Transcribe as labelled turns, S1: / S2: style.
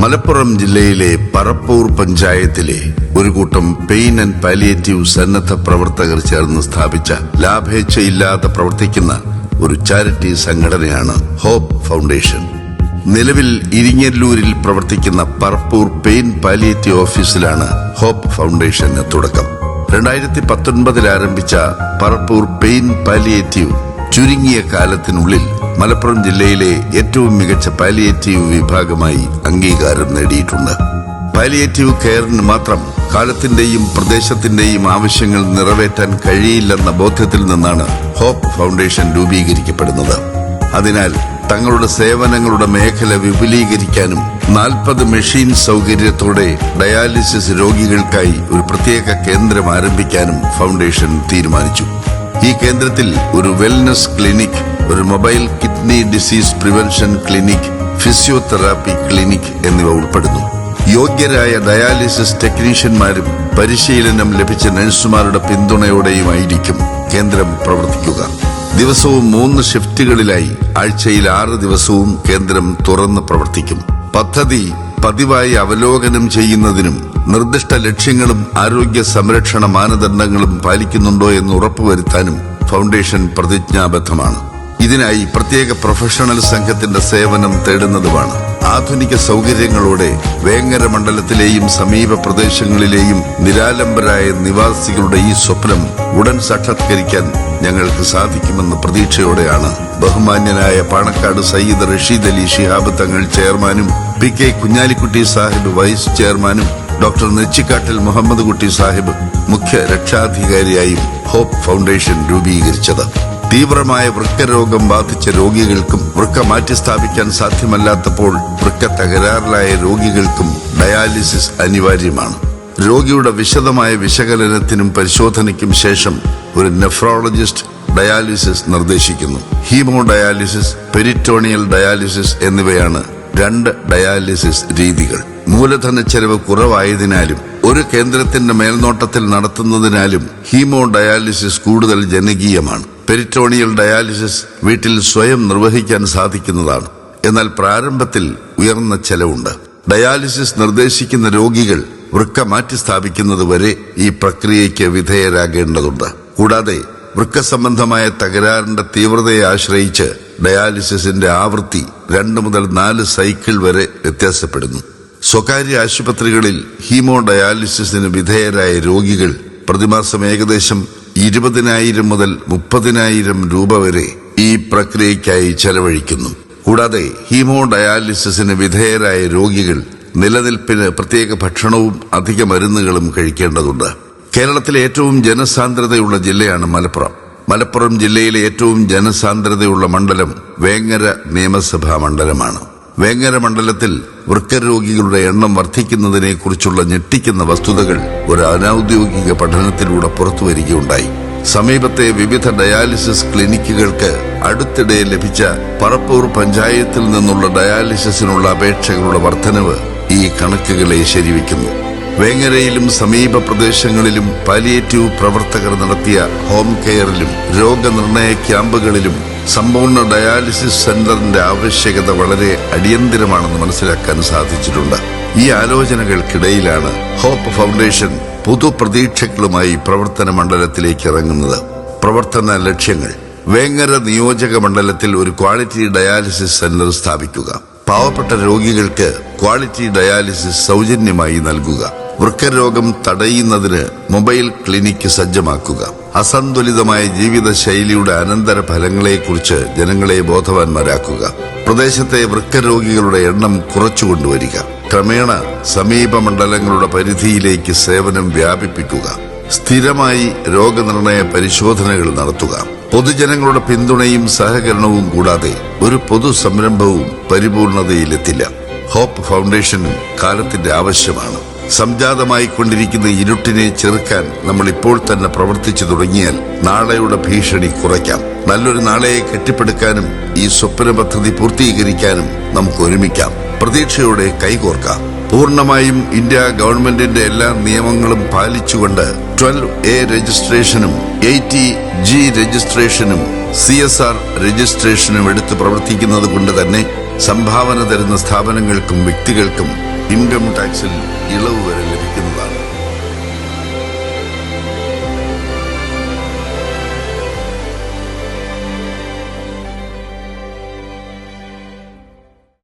S1: മലപ്പുറം ജില്ലയിലെ പറപ്പൂർ പഞ്ചായത്തിലെ ഒരു കൂട്ടം പെയിൻ ആൻഡ് പാലിയേറ്റീവ് സന്നദ്ധ പ്രവർത്തകർ ചേർന്ന് സ്ഥാപിച്ച ലാഭേച്ഛയില്ലാതെ പ്രവർത്തിക്കുന്ന ഒരു ചാരിറ്റി സംഘടനയാണ് ഹോപ്പ് ഫൗണ്ടേഷൻ. നിലവിൽ ഇരിങ്ങല്ലൂരിൽ പ്രവർത്തിക്കുന്ന പറപ്പൂർ പെയിൻ പാലിയേറ്റീവ് ഓഫീസിലാണ് ഹോപ്പ് ഫൗണ്ടേഷന് തുടക്കം. രണ്ടായിരത്തി പത്തൊൻപതിൽ ആരംഭിച്ച പറപ്പൂർ പെയിൻ പാലിയേറ്റീവ് ചുരുങ്ങിയ കാലത്തിനുള്ളിൽ മലപ്പുറം ജില്ലയിലെ ഏറ്റവും മികച്ച പാലിയേറ്റീവ് വിഭാഗമായി അംഗീകാരം നേടിയിട്ടുണ്ട്. പാലിയേറ്റീവ് കെയറിന് മാത്രം കാലത്തിന്റെയും പ്രദേശത്തിന്റെയും ആവശ്യങ്ങൾ നിറവേറ്റാൻ കഴിയില്ലെന്ന ബോധ്യത്തിൽ നിന്നാണ് ഹോപ്പ് ഫൗണ്ടേഷൻ രൂപീകരിക്കപ്പെടുന്നത്. അതിനാൽ തങ്ങളുടെ സേവനങ്ങളുടെ മേഖല വിപുലീകരിക്കാനും നാൽപ്പത് മെഷീൻ സൗകര്യത്തോടെ ഡയാലിസിസ് രോഗികൾക്കായി ഒരു പ്രത്യേക കേന്ദ്രം ആരംഭിക്കാനും ഫൗണ്ടേഷൻ തീരുമാനിച്ചു. ഈ കേന്ദ്രത്തിൽ ഒരു വെൽനസ് ക്ലിനിക് ഒരു mobile kidney disease prevention clinic physiotherapy clinic എന്നിവ ഉൾപ്പെടുന്നു. യോഗ്യരായ ഡയാലിസിസ് ടെക്നീഷ്യന്മാരും പരിശീലനം ലഭിച്ച നഴ്സുമാരുടെ പിന്തുണയോടെയുമായിരിക്കും കേന്ദ്രം പ്രവർത്തിക്കുക. ദിവസവും മൂന്ന് ഷിഫ്റ്റുകളിലായി ആഴ്ചയിൽ ആറ് ദിവസവും കേന്ദ്രം തുറന്ന് പ്രവർത്തിക്കും. പദ്ധതി പതിവായി അവലോകനം ചെയ്യുന്നതിനും നിർദ്ദിഷ്ട ലക്ഷ്യങ്ങളും ആരോഗ്യ സംരക്ഷണ മാനദണ്ഡങ്ങളും പാലിക്കുന്നുണ്ടോ എന്ന് ഉറപ്പുവരുത്താനും ഫൗണ്ടേഷൻ പ്രതിജ്ഞാബദ്ധമാണ്. ഇതിനായി പ്രത്യേക പ്രൊഫഷണൽ സംഘത്തിന്റെ സേവനം തേടുന്നതുമാണ്. ആധുനിക സൗകര്യങ്ങളോടെ വേങ്ങര മണ്ഡലത്തിലെയും സമീപ പ്രദേശങ്ങളിലെയും നിരാലംബരായ നിവാസികളുടെ ഈ സ്വപ്നം ഉടൻ സാക്ഷാത്കരിക്കാൻ ഞങ്ങൾക്ക് സാധിക്കുമെന്ന പ്രതീക്ഷയോടെയാണ് ബഹുമാന്യനായ പാണക്കാട് സയ്യിദ് റഷീദ് അലി ശിഹാബ് തങ്ങൾ ചെയർമാനും P K Kunhalikutty Sahib vice ചെയർമാനും ഡോക്ടർ നെച്ചിക്കാട്ടിൽ മുഹമ്മദ് കുട്ടി സാഹിബ് മുഖ്യ രക്ഷാധികാരിയായും ഹോപ്പ് ഫൗണ്ടേഷൻ രൂപീകരിച്ചത്. തീവ്രമായ വൃക്കരോഗം ബാധിച്ച രോഗികൾക്കും വൃക്ക മാറ്റി സ്ഥാപിക്കാൻ സാധ്യമല്ലാത്തപ്പോൾ വൃക്ക തകരാറിലായ രോഗികൾക്കും ഡയാലിസിസ് അനിവാര്യമാണ്. രോഗിയുടെ വിശദമായ വിശകലനത്തിനും പരിശോധനയ്ക്കും ശേഷം ഒരു നെഫ്രോളജിസ്റ്റ് ഡയാലിസിസ് നിർദ്ദേശിക്കുന്നു. ഹീമോ ഡയാലിസിസ് പെരിറ്റോണിയൽ ഡയാലിസിസ് എന്നിവയാണ് രണ്ട് ഡയാലിസിസ് രീതികൾ. മൂലധന ചെലവ് കുറവായതിനാലും ഒരു കേന്ദ്രത്തിന്റെ മേൽനോട്ടത്തിൽ നടത്തുന്നതിനാലും ഹീമോ ഡയാലിസിസ് കൂടുതൽ ജനകീയമാണ്. പെരിറ്റോണിയൽ ഡയാലിസിസ് വീട്ടിൽ സ്വയം നിർവഹിക്കാൻ സാധിക്കുന്നതാണ്. എന്നാൽ പ്രാരംഭത്തിൽ ഉയർന്ന ചെലവുണ്ട്. ഡയാലിസിസ് നിർദ്ദേശിക്കുന്ന രോഗികൾ വൃക്ക മാറ്റി സ്ഥാപിക്കുന്നത് വരെ ഈ പ്രക്രിയയ്ക്ക് വിധേയരാകേണ്ടതുണ്ട്. കൂടാതെ വൃക്ക സംബന്ധമായ തകരാറിന്റെ തീവ്രതയെ ആശ്രയിച്ച് ഡയാലിസിസിന്റെ ആവൃത്തി രണ്ട് മുതൽ നാല് സൈക്കിൾ വരെ വ്യത്യാസപ്പെടുന്നു. സ്വകാര്യ ആശുപത്രികളിൽ ഹീമോ ഡയാലിസിസിന് വിധേയരായ രോഗികൾ പ്രതിമാസം ഏകദേശം ഇരുപതിനായിരം മുതൽ മുപ്പതിനായിരം രൂപ വരെ ഈ പ്രക്രിയയ്ക്കായി ചെലവഴിക്കുന്നു. കൂടാതെ ഹീമോ ഡയാലിസിസിന് വിധേയരായ രോഗികൾ നിലനിൽപ്പിന് പ്രത്യേക ഭക്ഷണവും അധിക മരുന്നുകളും കഴിക്കേണ്ടതുണ്ട്. കേരളത്തിലെ ഏറ്റവും ജനസാന്ദ്രതയുള്ള ജില്ലയാണ് മലപ്പുറം. മലപ്പുറം ജില്ലയിലെ ഏറ്റവും ജനസാന്ദ്രതയുള്ള മണ്ഡലം വേങ്ങര നിയമസഭാ മണ്ഡലമാണ്. വേങ്ങര മണ്ഡലത്തിൽ വൃക്കരോഗികളുടെ എണ്ണം വർദ്ധിക്കുന്നതിനെ കുറിച്ചുള്ള ഞെട്ടിക്കുന്ന വസ്തുതകൾ ഒരു അനൌദ്യോഗിക പഠനത്തിലൂടെ പുറത്തുവരികയുണ്ടായി സമീപത്തെ വിവിധ ഡയാലിസിസ് ക്ലിനിക്കുകൾക്ക് അടുത്തിടെ ലഭിച്ച പറപ്പൂർ പഞ്ചായത്തിൽ നിന്നുള്ള ഡയാലിസിസിനുള്ള അപേക്ഷകളുടെ വർധനവ് ഈ കണക്കുകളെ ശരിവെക്കുന്നു വേങ്ങരയിലും സമീപ പ്രദേശങ്ങളിലും പാലിയേറ്റീവ് പ്രവർത്തകർ നടത്തിയ ഹോം കെയറിലും രോഗനിർണയ ക്യാമ്പുകളിലും സമ്പൂർണ ഡയാലിസിസ് സെന്ററിന്റെ ആവശ്യകത വളരെ അടിയന്തിരമാണെന്ന് മനസ്സിലാക്കാൻ സാധിച്ചിട്ടുണ്ട്. ഈ ആലോചനകൾക്കിടയിലാണ് ഹോപ്പ് ഫൗണ്ടേഷൻ പുതുപ്രതീക്ഷകളുമായി പ്രവർത്തന മണ്ഡലത്തിലേക്ക് ഇറങ്ങുന്നത്. പ്രവർത്തന ലക്ഷ്യങ്ങൾ. വേങ്ങര നിയോജക മണ്ഡലത്തിൽ ഒരു ക്വാളിറ്റി ഡയാലിസിസ് സെന്റർ സ്ഥാപിക്കുക. പാവപ്പെട്ട രോഗികൾക്ക് ക്വാളിറ്റി ഡയാലിസിസ് സൗജന്യമായി നൽകുക. വൃക്കരോഗം തടയുന്നതിന് മൊബൈൽ ക്ലിനിക്ക് സജ്ജമാക്കുക. അസന്തുലിതമായ ജീവിതശൈലിയുടെ അനന്തര ഫലങ്ങളെക്കുറിച്ച് ജനങ്ങളെ ബോധവാന്മാരാക്കുക. പ്രദേശത്തെ വൃക്കരോഗികളുടെ എണ്ണം കുറച്ചുകൊണ്ടുവരിക. ക്രമേണ സമീപ മണ്ഡലങ്ങളുടെ പരിധിയിലേക്ക് സേവനം വ്യാപിപ്പിക്കുക. സ്ഥിരമായി രോഗനിർണയ പരിശോധനകൾ നടത്തുക. പൊതുജനങ്ങളുടെ പിന്തുണയും സഹകരണവും കൂടാതെ ഒരു പൊതു സംരംഭവും പരിപൂർണതയിലെത്തില്ല. ഹോപ്പ് ഫൗണ്ടേഷനും കാലത്തിന്റെ ആവശ്യമാണ്. സംജാതമായിക്കൊണ്ടിരിക്കുന്ന ഇരുട്ടിനെ ചെറുക്കാൻ നമ്മൾ ഇപ്പോൾ തന്നെ പ്രവർത്തിച്ചു തുടങ്ങിയാൽ നാളെയുടെ ഭീഷണി കുറയ്ക്കാം. നല്ലൊരു നാളെയെ കെട്ടിപ്പടുക്കാനും ഈ സ്വപ്ന പദ്ധതി പൂർത്തീകരിക്കാനും നമുക്ക് ഒരുമിക്കാം. പ്രതീക്ഷയോടെ കൈകോർക്കാം. പൂർണമായും ഇന്ത്യ ഗവൺമെന്റിന്റെ എല്ലാ നിയമങ്ങളും പാലിച്ചുകൊണ്ട് ട്വൽവ് എ രജിസ്ട്രേഷനും എയ്റ്റി ജി രജിസ്ട്രേഷനും സി എസ് ആർ രജിസ്ട്രേഷനും എടുത്ത് പ്രവർത്തിക്കുന്നത് കൊണ്ട് തന്നെ സംഭാവന തരുന്ന സ്ഥാപനങ്ങൾക്കും വ്യക്തികൾക്കും ഇൻകം ടാക്സിൽ ഇളവ് വരും